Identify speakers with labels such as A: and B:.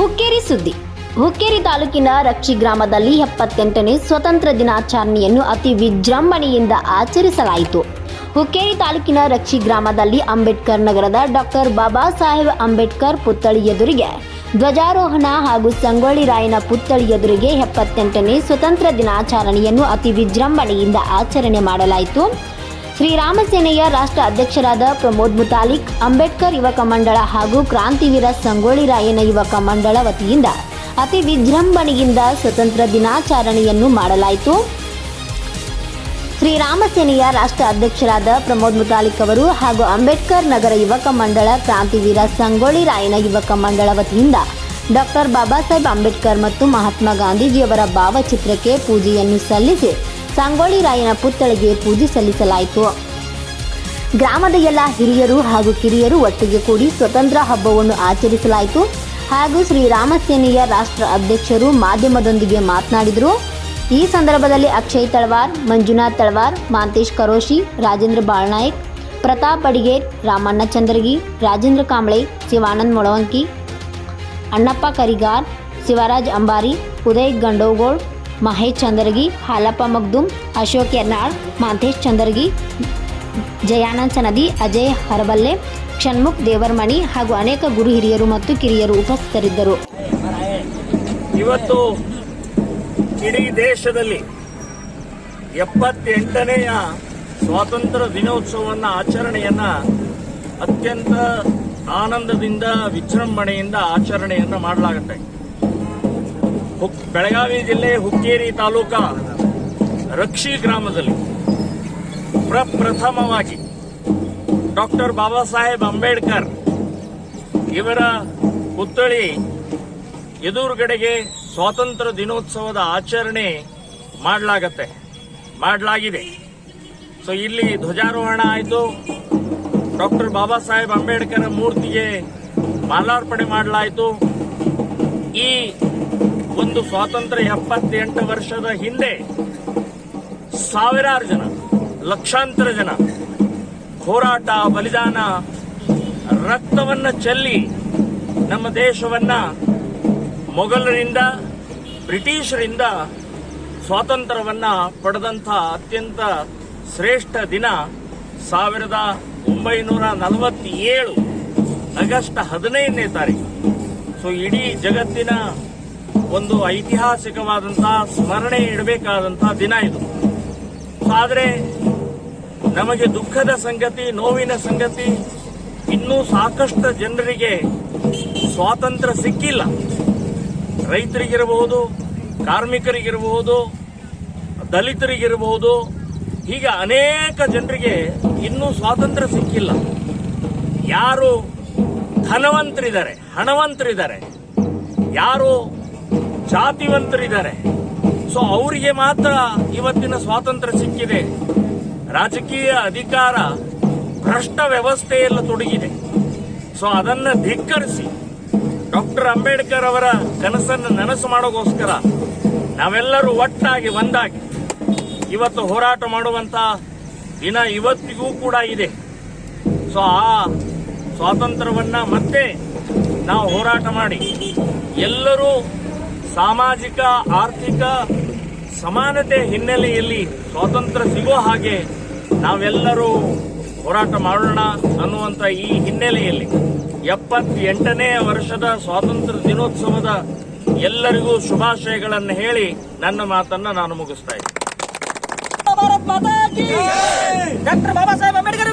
A: ಹುಕ್ಕೇರಿ ಸುದ್ದಿ. ಹುಕ್ಕೇರಿ ತಾಲೂಕಿನ ರಕ್ಷಿ ಗ್ರಾಮದಲ್ಲಿ ಎಪ್ಪತ್ತೆಂಟನೇ ಸ್ವತಂತ್ರ ದಿನಾಚರಣೆಯನ್ನು ಅತಿ ವಿಜೃಂಭಣೆಯಿಂದ ಆಚರಿಸಲಾಯಿತು. ಹುಕ್ಕೇರಿ ತಾಲೂಕಿನ ರಕ್ಷಿ ಗ್ರಾಮದಲ್ಲಿ ಅಂಬೇಡ್ಕರ್ ನಗರದ ಡಾಕ್ಟರ್ ಬಾಬಾ ಸಾಹೇಬ್ ಅಂಬೇಡ್ಕರ್ ಪುತ್ಥಳಿ ಎದುರಿಗೆ ಧ್ವಜಾರೋಹಣ ಹಾಗೂ ಸಂಗೊಳ್ಳಿ ರಾಯನ ಪುತ್ಥಳಿ ಎದುರಿಗೆ ಎಪ್ಪತ್ತೆಂಟನೇ ಸ್ವತಂತ್ರ ದಿನಾಚರಣೆಯನ್ನು ಅತಿ ವಿಜೃಂಭಣೆಯಿಂದ ಆಚರಣೆ ಮಾಡಲಾಯಿತು. ಶ್ರೀರಾಮ ಸೇನೆಯ ರಾಷ್ಟ್ರ ಅಧ್ಯಕ್ಷರಾದ ಪ್ರಮೋದ್ ಮುತಾಲಿಕ್, ಅಂಬೇಡ್ಕರ್ ಯುವಕ ಮಂಡಳ ಹಾಗೂ ಕ್ರಾಂತಿವೀರ ಸಂಗೊಳ್ಳಿ ರಾಯನ ಯುವಕ ಮಂಡಳ ವತಿಯಿಂದ ಅತಿ ವಿಜೃಂಭಣೆಯಿಂದ ಸ್ವತಂತ್ರ ದಿನಾಚರಣೆಯನ್ನು ಮಾಡಲಾಯಿತು. ಶ್ರೀರಾಮ ಸೇನೆಯ ರಾಷ್ಟ್ರ ಅಧ್ಯಕ್ಷರಾದ ಪ್ರಮೋದ್ ಮುತಾಲಿಕ್ ಅವರು ಹಾಗೂ ಅಂಬೇಡ್ಕರ್ ನಗರ ಯುವಕ ಮಂಡಳ ಕ್ರಾಂತಿವೀರ ಸಂಗೊಳ್ಳಿ ರಾಯನ ಯುವಕ ಮಂಡಳ ವತಿಯಿಂದ ಡಾಕ್ಟರ್ ಬಾಬಾ ಸಾಹೇಬ್ ಅಂಬೇಡ್ಕರ್ ಮತ್ತು ಮಹಾತ್ಮ ಗಾಂಧೀಜಿಯವರ ಭಾವಚಿತ್ರಕ್ಕೆ ಪೂಜೆಯನ್ನು ಸಲ್ಲಿಸಿ ಸಂಗೊಳ್ಳಿ ರಾಯನ ಪುತ್ಥಳಿಗೆ ಪೂಜೆ ಸಲ್ಲಿಸಲಾಯಿತು. ಗ್ರಾಮದ ಎಲ್ಲ ಹಿರಿಯರು ಹಾಗೂ ಕಿರಿಯರು ಒಟ್ಟಿಗೆ ಕೂಡಿ ಸ್ವತಂತ್ರ ಹಬ್ಬವನ್ನು ಆಚರಿಸಲಾಯಿತು. ಹಾಗೂ ಶ್ರೀರಾಮ ಸೇನೆಯ ರಾಷ್ಟ್ರ ಅಧ್ಯಕ್ಷರು ಮಾಧ್ಯಮದೊಂದಿಗೆ ಮಾತನಾಡಿದರು. ಈ ಸಂದರ್ಭದಲ್ಲಿ ಅಕ್ಷಯ್ ತಳವಾರ್, ಮಂಜುನಾಥ್ ತಳವಾರ್, ಮಾಂತೇಶ್ ಕರೋಶಿ, ರಾಜೇಂದ್ರ ಬಾಳ್ನಾಯಕ್, ಪ್ರತಾಪ್ ಅಡಿಗೇರ್, ರಾಮಣ್ಣ ಚಂದ್ರಗಿ, ರಾಜೇಂದ್ರ ಕಾಂಬ್ಳೆ, ಶಿವಾನಂದ್ ಮೊಳವಂಕಿ, ಅಣ್ಣಪ್ಪ ಕರಿಗಾರ್, ಶಿವರಾಜ್ ಅಂಬಾರಿ, ಉದಯ್ ಗಂಡೋಗೋಳ್ ಮಹೇಶ್ ಚಂದರಗಿ, ಹಾಲಪ್ಪ ಮಗ್ದುಮ್, ಅಶೋಕ್ ಯರ್ನಾಳ್ ಮಾಂತೇಶ್ ಚಂದರಗಿ, ಜಯಾನಂದ್ ಸನದಿ, ಅಜಯ್ ಹರಬಲ್ಲೆ, ಷಣ್ಮುಖ್ ದೇವರಮಣಿ ಹಾಗೂ ಅನೇಕ ಗುರು ಹಿರಿಯರು ಮತ್ತು ಕಿರಿಯರು ಉಪಸ್ಥಿತರಿದ್ದರು.
B: ಇವತ್ತು ಇಡೀ ದೇಶದಲ್ಲಿ ಎಪ್ಪತ್ತೆಂಟನೆಯ ಸ್ವಾತಂತ್ರ್ಯ ದಿನೋತ್ಸವವನ್ನ, ಆಚರಣೆಯನ್ನ ಅತ್ಯಂತ ಆನಂದದಿಂದ, ವಿಜೃಂಭಣೆಯಿಂದ ಆಚರಣೆಯನ್ನ ಮಾಡಲಾಗುತ್ತೆ ಬೆಳಗಾವಿ ಜಿಲ್ಲೆ ಹುಕ್ಕೇರಿ ತಾಲೂಕ ರಕ್ಷಿ ಗ್ರಾಮದಲ್ಲಿ ಪ್ರಪ್ರಥಮವಾಗಿ ಡಾಕ್ಟರ್ ಬಾಬಾ ಸಾಹೇಬ್ ಅಂಬೇಡ್ಕರ್ ಇವರ ಪುತ್ಥಳಿ ಎದುರುಗಡೆಗೆ ಸ್ವಾತಂತ್ರ್ಯ ದಿನೋತ್ಸವದ ಆಚರಣೆ ಮಾಡಲಾಗತ್ತೆ, ಮಾಡಲಾಗಿದೆ. ಸೊ ಇಲ್ಲಿ ಧ್ವಜಾರೋಹಣ ಆಯಿತು. ಡಾಕ್ಟರ್ ಬಾಬಾ ಸಾಹೇಬ್ ಅಂಬೇಡ್ಕರ್ ಮೂರ್ತಿಗೆ ಮಾಲಾರ್ಪಣೆ ಮಾಡಲಾಯಿತು. ಈ ಒಂದು ಸ್ವಾತಂತ್ರ್ಯ ಎಪ್ಪತ್ತೆಂಟು ವರ್ಷದ ಹಿಂದೆ ಸಾವಿರಾರು ಜನ, ಲಕ್ಷಾಂತರ ಜನ ಹೋರಾಟ, ಬಲಿದಾನ, ರಕ್ತವನ್ನ ಚೆಲ್ಲಿ ನಮ್ಮ ದೇಶವನ್ನ ಮೊಘಲರಿಂದ, ಬ್ರಿಟಿಷರಿಂದ ಸ್ವಾತಂತ್ರ್ಯವನ್ನ ಪಡೆದಂಥ ಅತ್ಯಂತ ಶ್ರೇಷ್ಠ ದಿನ ಸಾವಿರದ ಒಂಬೈನೂರ ನಲವತ್ತೇಳು ಆಗಸ್ಟ್ ಹದಿನೈದನೇ ತಾರೀಕು. ಸೊ ಇಡೀ ಜಗತ್ತಿನ ಒಂದು ಐತಿಹಾಸಿಕವಾದಂತಹ ಸ್ಮರಣೆ ಇಡಬೇಕಾದಂತಹ ದಿನ ಇದು. ಆದರೆ ನಮಗೆ ದುಃಖದ ಸಂಗತಿ, ನೋವಿನ ಸಂಗತಿ, ಇನ್ನೂ ಸಾಕಷ್ಟು ಜನರಿಗೆ ಸ್ವಾತಂತ್ರ್ಯ ಸಿಕ್ಕಿಲ್ಲ. ರೈತರಿಗಿರಬಹುದು ಕಾರ್ಮಿಕರಿಗಿರಬಹುದು ದಲಿತರಿಗಿರಬಹುದು ಹೀಗೆ ಅನೇಕ ಜನರಿಗೆ ಇನ್ನೂ ಸ್ವಾತಂತ್ರ್ಯ ಸಿಕ್ಕಿಲ್ಲ. ಯಾರು ಧನವಂತರಿದ್ದಾರೆ, ಹಣವಂತರಿದ್ದಾರೆ, ಯಾರು ಜಾತಿವಂತರಿದ್ದಾರೆ. ಸೊ ಅವರಿಗೆ ಮಾತ್ರ ಇವತ್ತಿನ ಸ್ವಾತಂತ್ರ್ಯ ಸಿಕ್ಕಿದೆ. ರಾಜಕೀಯ ಅಧಿಕಾರ, ಭ್ರಷ್ಟ ವ್ಯವಸ್ಥೆಯಲ್ಲಿ ತೊಡಗಿದೆ. ಸೊ ಅದನ್ನ ಧಿಕ್ಕರಿಸಿ ಡಾಕ್ಟರ್ ಅಂಬೇಡ್ಕರ್ ಅವರ ಕನಸನ್ನು ನನಸು ಮಾಡೋಗೋಸ್ಕರ ನಾವೆಲ್ಲರೂ ಒಟ್ಟಾಗಿ, ಒಂದಾಗಿ ಇವತ್ತು ಹೋರಾಟ ಮಾಡುವಂತ ದಿನ ಇವತ್ತಿಗೂ ಕೂಡ ಇದೆ. ಸೊ ಆ ಸ್ವಾತಂತ್ರ್ಯವನ್ನ ಮತ್ತೆ ನಾವು ಹೋರಾಟ ಮಾಡಿ ಎಲ್ಲರೂ ಸಾಮಾಜಿಕ, ಆರ್ಥಿಕ ಸಮಾನತೆ ಹಿನ್ನೆಲೆಯಲ್ಲಿ ಸ್ವಾತಂತ್ರ್ಯ ಸಿಗೋ ಹಾಗೆ ನಾವೆಲ್ಲರೂ ಹೋರಾಟ ಮಾಡೋಣ ಅನ್ನುವಂಥ ಈ ಹಿನ್ನೆಲೆಯಲ್ಲಿ ಎಪ್ಪತ್ತೆಂಟನೇ ವರ್ಷದ ಸ್ವಾತಂತ್ರ್ಯ ದಿನೋತ್ಸವದ ಎಲ್ಲರಿಗೂ ಶುಭಾಶಯಗಳನ್ನು ಹೇಳಿ ನನ್ನ ಮಾತನ್ನ ನಾನು ಮುಗಿಸ್ತಾ ಇದ್ದೀನಿ.
C: ಡಾಕ್ಟರ್ ಬಾಬಾ ಸಾಹೇಬ್ ಅಂಬೇಡ್ಕರ್